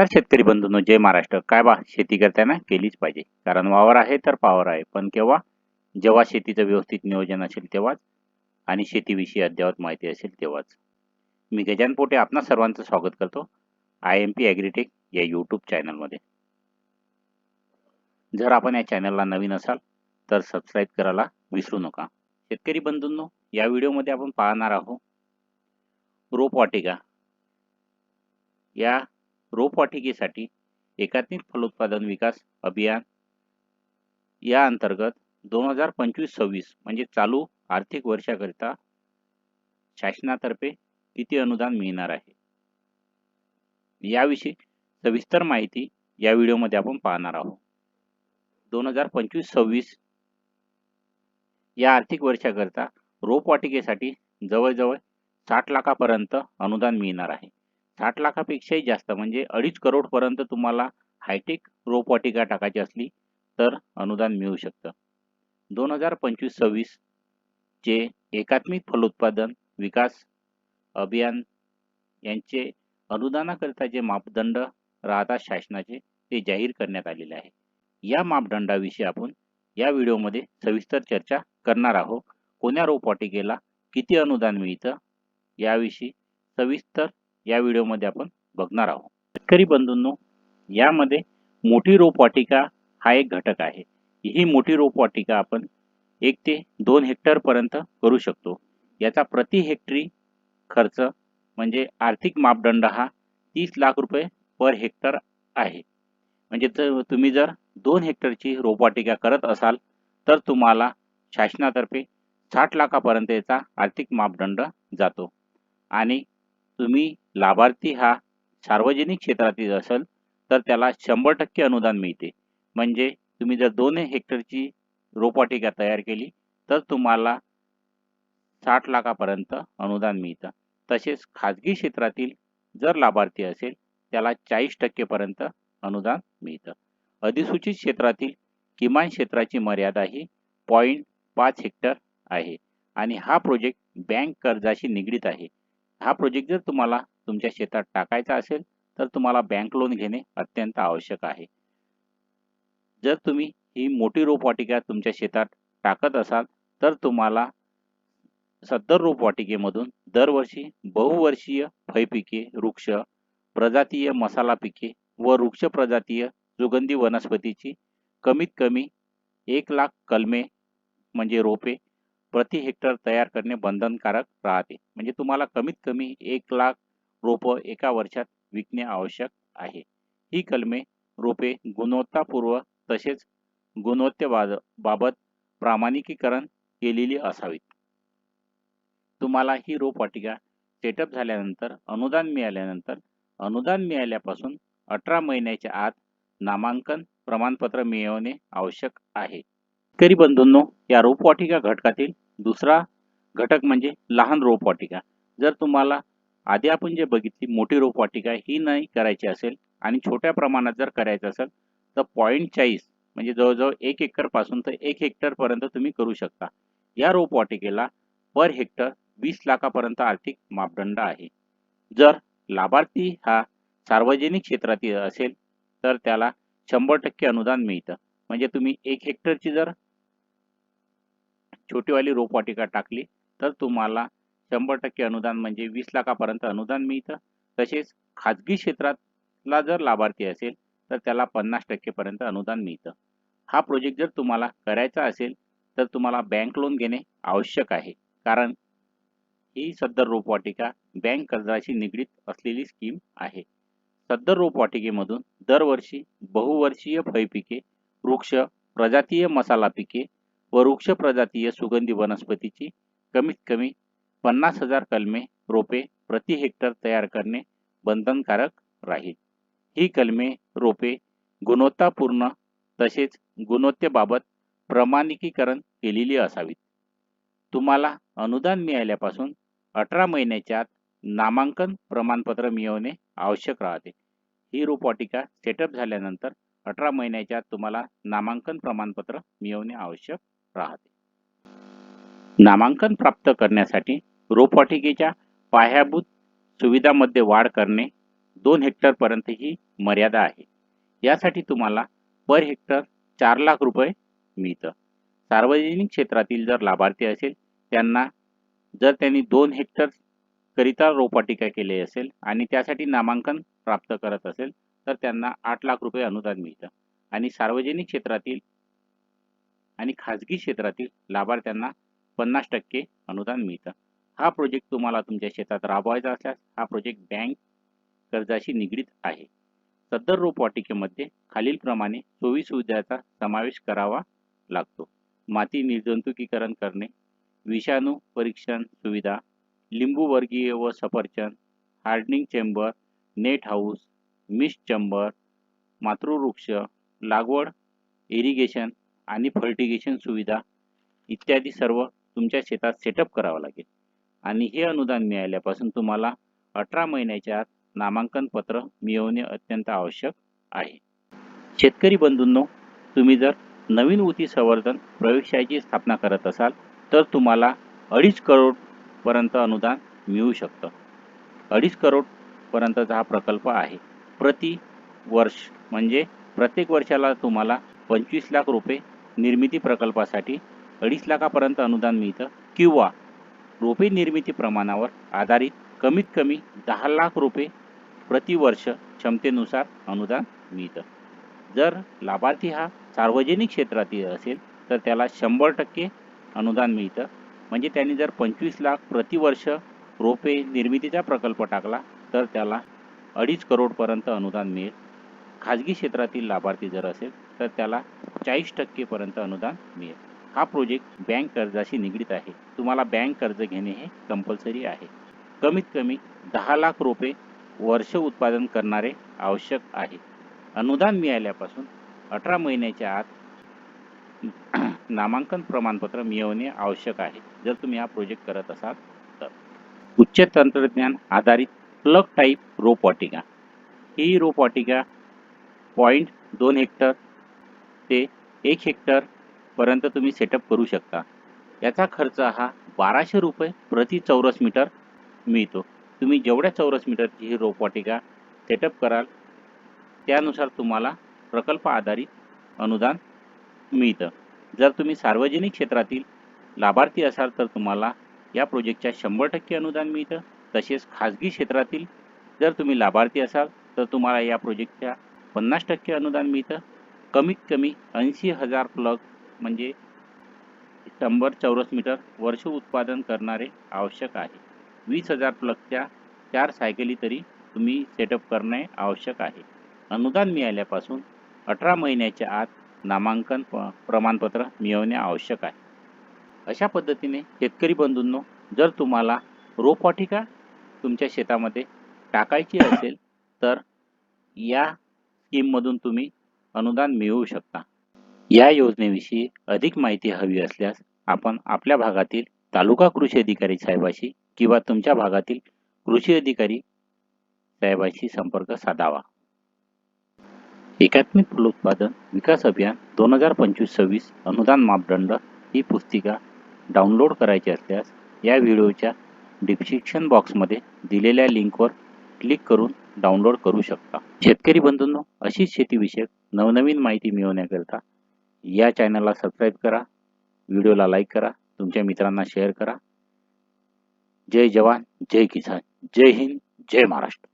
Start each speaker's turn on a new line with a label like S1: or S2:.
S1: नमस्कार शेतकरी बंधूंनो जय महाराष्ट्र. काय बा शेती करताना केलीच पाहिजे. कारण वावर आहे तर पावर आहे. पण केव्हा? जेव्हा शेतीचं व्यवस्थित नियोजन असेल तेव्हाच. आणि शेतीविषयी अद्ययावत माहिती असेल तेव्हाच. मी गजान पोटे आपणा सर्वांचं स्वागत करतो. आय एम पी ॲग्रीटेक या यूट्यूब चॅनलमध्ये. जर आपण या चॅनलला नवीन असाल तर सबस्क्राईब करायला विसरू नका. शेतकरी बंधूंनो या व्हिडिओमध्ये आपण पाहणार आहोत रोपवाटिका. या रोपवाटिकेसाठी एकात्मिक फलोत्पादन विकास अभियान या अंतर्गत दोन हजार पंचवीस सव्वीस म्हणजे चालू आर्थिक वर्षाकरिता शासनातर्फे किती अनुदान मिळणार आहे? याविषयी सविस्तर माहिती या व्हिडिओमध्ये आपण पाहणार आहोत. दोन हजार पंचवीस सव्वीस या आर्थिक वर्षाकरिता रोपवाटिकेसाठी जवळजवळ साठ लाखापर्यंत अनुदान मिळणार आहे. साठ लाखापेक्षाही जास्त. म्हणजे अडीच करोडपर्यंत तुम्हाला हायटेक रोपवाटिका टाकायची असली तर अनुदान मिळू शकतं. दोन हजार पंचवीस सव्वीस चे एकात्मिक फलोत्पादन विकास अभियान यांचे अनुदानाकरिता जे मापदंड राहतात शासनाचे ते जाहीर करण्यात आलेले आहे. या मापदंडाविषयी आपण या व्हिडिओमध्ये सविस्तर चर्चा करणार आहोत. कोण्या रोपवाटिकेला किती अनुदान मिळतं याविषयी सविस्तर या व्हिडिओमध्ये आपण बघणार आहोत. शेतकरी बंधूंनो यामध्ये मोठी रोपवाटिका हा एक घटक आहे. ही मोठी रोपवाटिका आपण एक ते दोन हेक्टरपर्यंत करू शकतो. याचा प्रति हेक्टरी खर्च म्हणजे आर्थिक मापदंड हा तीस लाख रुपये पर हेक्टर आहे. म्हणजे तुम्ही जर दोन हेक्टरची रोपवाटिका करत असाल तर तुम्हाला शासनातर्फे साठ लाखापर्यंत याचा आर्थिक मापदंड जातो. आणि तुम्ही लाभार्थी हा सार्वजनिक क्षेत्रातील असेल तर त्याला शंभर टक्के अनुदान मिळते. म्हणजे तुम्ही जर दोन हेक्टरची रोपवाटिका तयार केली तर तुम्हाला साठ लाखापर्यंत अनुदान मिळतं. तसेच खाजगी क्षेत्रातील जर लाभार्थी असेल त्याला चाळीस टक्केपर्यंत अनुदान मिळतं. अधिसूचित क्षेत्रातील किमान क्षेत्राची मर्यादा ही पॉईंट पाच हेक्टर आहे. आणि हा प्रोजेक्ट बँक कर्जाशी निगडीत आहे. हा प्रोजेक्ट जर तुम्हाला तुमच्या शेतात टाकायचा असेल तर तुम्हाला बँक लोन घेणे अत्यंत आवश्यक आहे. जर तुम्ही ही मोठी रोपवाटिका तुमच्या शेतात टाकत असाल तर तुम्हाला सत्तर रोपवाटिकेमधून दरवर्षी बहुवर्षीय फळपिके वृक्ष प्रजातीय मसाला पिके व वृक्ष प्रजातीय सुगंधी वनस्पतीची कमीत कमी एक लाख कलमे म्हणजे रोपे प्रति हेक्टर तयार करणे बंधनकारक राहते. म्हणजे तुम्हाला कमीत कमी एक लाख रोपं एका वर्षात विकणे आवश्यक आहे. ही कलमे रोपे गुणवत्तापूर्व तसेच गुणवत्तेबाद बाबत प्रामाणिकीकरण केलेली असावीत. तुम्हाला ही रोपवाटिका सेटअप झाल्यानंतर अनुदान मिळाल्यानंतर अनुदान मिळाल्यापासून अठरा महिन्याच्या आत नामांकन प्रमाणपत्र मिळवणे आवश्यक आहे. शेतकरी बंधूंनो या रोपवाटिका घटकातील दुसरा घटक म्हणजे लहान रोपवाटिका. जर तुम्हाला आधी आपण जे बघितली मोठी रोपवाटिका ही नाही करायची असेल आणि छोट्या प्रमाणात जर करायचं असेल तर पॉईंट चाळीस म्हणजे जवळजवळ एक एकरपासून तर एक हेक्टरपर्यंत तुम्ही करू शकता. या रोपवाटिकेला पर हेक्टर वीस लाखापर्यंत आर्थिक मापदंड आहे. जर लाभार्थी हा सार्वजनिक क्षेत्रातील असेल तर त्याला शंभर टक्के अनुदान मिळतं. म्हणजे तुम्ही एक हेक्टरची जर छोटीवाली रोपवाटिका टाकली तर तुम्हाला शंभर टक्के अनुदान म्हणजे वीस लाखापर्यंत अनुदान मिळतं. तसेच खाजगी क्षेत्रातला जर लाभार्थी असेल तर त्याला पन्नास टक्केपर्यंत अनुदान मिळतं. हा प्रोजेक्ट जर तुम्हाला करायचा असेल तर तुम्हाला बँक लोन घेणे आवश्यक आहे. कारण ही सदर रोपवाटिका बँक कर्जाशी निगडीत असलेली स्कीम आहे. सदर रोपवाटिकेमधून दरवर्षी बहुवर्षीय फळपिके वृक्ष प्रजातीय मसाला पिके व वृक्ष प्रजातीय सुगंधी वनस्पतीची कमीत कमी पन्नास हजार कलमे रोपे प्रति हेक्टर तयार करणे बंधनकारक राहील. ही कलमे रोपे गुणवत्तापूर्ण तसेच गुणवत्तेबाबत प्रमाणिकीकरण केलेली असावीत. तुम्हाला अनुदान मिळाल्यापासून अठरा महिन्याच्या नामांकन प्रमाणपत्र मिळवणे आवश्यक राहते. ही रोपवाटिका सेटअप झाल्यानंतर अठरा महिन्याच्या तुम्हाला नामांकन प्रमाणपत्र मिळवणे आवश्यक राहते. नामांकन प्राप्त करण्यासाठी रोपवाटिकेच्या पायाभूत सुविधांमध्ये वाढ करणे दोन हेक्टरपर्यंत ही मर्यादा आहे. यासाठी तुम्हाला पर हेक्टर चार लाख रुपये मिळतं. सार्वजनिक क्षेत्रातील जर लाभार्थी असेल त्यांना जर त्यांनी दोन हेक्टर करिता रोपवाटिका केली असेल आणि त्यासाठी नामांकन प्राप्त करत असेल तर त्यांना आठ लाख रुपये अनुदान मिळतं. आणि सार्वजनिक क्षेत्रातील आणि खाजगी क्षेत्रातील लाभार्थ्यांना पन्नास टक्के अनुदान मिळतं. हा प्रोजेक्ट तुम्हाला तुमच्या शेतात राबवायचा असल्यास हा प्रोजेक्ट बँक कर्जाशी निगडीत आहे. सदर रोपवाटिकेमध्ये खालीलप्रमाणे सोयी सुविधाचा समावेश करावा लागतो. माती निर्जंतुकीकरण करणे विषाणू परीक्षण सुविधा लिंबूवर्गीय व सफरचंद hardening chamber net house mist chamber मातृवृक्ष लागवड इरिगेशन आणि फर्टिगेशन सुविधा इत्यादी सर्व तुमच्या शेतात सेटअप करावं लागेल. आणि हे अनुदान मिळाल्यापासून तुम्हाला अठरा महिन्याच्या आत नामांकन पत्र मिळवणे अत्यंत आवश्यक आहे. शेतकरी बंधूंनो तुम्ही जर नवीन ऊती संवर्धन प्रयोगशाळेची स्थापना करत असाल तर तुम्हाला अडीच करोडपर्यंत अनुदान मिळू शकतं. अडीच करोडपर्यंतचा हा प्रकल्प आहे. प्रति वर्ष म्हणजे प्रत्येक वर्षाला तुम्हाला पंचवीस लाख रुपये निर्मिती प्रकल्पासाठी अडीच लाखापर्यंत अनुदान मिळतं किंवा रोपे निर्मिती प्रमाणावर आधारित कमीत कमी दहा लाख रुपये प्रतिवर्ष क्षमतेनुसार अनुदान मिळतं. जर लाभार्थी हा सार्वजनिक क्षेत्रातील असेल तर त्याला शंभर टक्के अनुदान मिळतं. म्हणजे त्यांनी जर पंचवीस लाख प्रतिवर्ष रोपे निर्मितीचा प्रकल्प टाकला तर त्याला अडीच करोडपर्यंत अनुदान मिळेल. खाजगी क्षेत्रातील लाभार्थी जर असेल तर त्याला चाळीस टक्केपर्यंत अनुदान मिळेल. हा प्रोजेक्ट बँक कर्जाशी निगडीत आहे. तुम्हाला बँक कर्ज घेणे हे कंपल्सरी आहे. कमीत कमी दहा लाख रुपये वर्ष उत्पादन करणारे आवश्यक आहे. अनुदान मिळाल्यापासून अठरा महिन्याच्या आत नामांकन प्रमाणपत्र मिळवणे आवश्यक आहे. जर तुम्ही हा प्रोजेक्ट करत असाल तर. उच्च तंत्रज्ञान आधारित प्लग टाईप रोपवाटिका ही रोपवाटिका पॉईंट दोन हेक्टर ते एक हेक्टरपर्यंत तुम्ही सेटअप करू शकता. याचा खर्च हा बाराशे रुपये प्रति चौरस मीटर मिळतो. तुम्ही जेवढ्या चौरस मीटरची ही रोपवाटिका सेटअप कराल त्यानुसार तुम्हाला प्रकल्प आधारित अनुदान मिळतं. जर तुम्ही सार्वजनिक क्षेत्रातील लाभार्थी असाल तर तुम्हाला या प्रोजेक्टच्या शंभर टक्के अनुदान मिळतं. तसेच खाजगी क्षेत्रातील जर तुम्ही लाभार्थी असाल तर तुम्हाला या प्रोजेक्टच्या पन्नास टक्के अनुदान मिळतं. कमीत कमी ऐंशी हजार प्लग म्हणजे शंभर चौरस मीटर वर्ष उत्पादन करणारे आवश्यक आहे. वीस हजार प्लगच्या चार सायकली तरी तुम्ही सेटअप करणे आवश्यक आहे. अनुदान मिळाल्यापासून अठरा महिन्याच्या आत नामांकन प्रमाणपत्र मिळवणे आवश्यक आहे. अशा पद्धतीने शेतकरी बंधूंनो जर तुम्हाला रोपवाटिका तुमच्या शेतामध्ये टाकायची असेल तर या स्कीममधून तुम्ही अनुदान मिळवू शकता. या योजनेविषयी अधिक माहिती हवी असल्यास आपण आपल्या भागातील तालुका कृषी अधिकारी साहेबाशी किंवा तुमच्या भागातील कृषी अधिकारी साहेबाशी संपर्क साधावा. एकात्मिक फलोत्पादन विकास अभियान दोन हजार पंचवीस सव्वीस अनुदान मापदंड ही पुस्तिका डाउनलोड करायची असल्यास या व्हिडिओच्या डिस्क्रिप्शन बॉक्समध्ये दिलेल्या लिंकवर क्लिक करून डाउनलोड करू शकता. शेतकरी बंधूंनो अशीच शेतीविषयक नवनवीन माहिती मिळवण्याकरिता या चॅनलला सबस्क्राईब करा व्हिडिओला लाईक करा तुमच्या मित्रांना शेअर करा. जय जवान जय किसान जय हिंद जय महाराष्ट्र.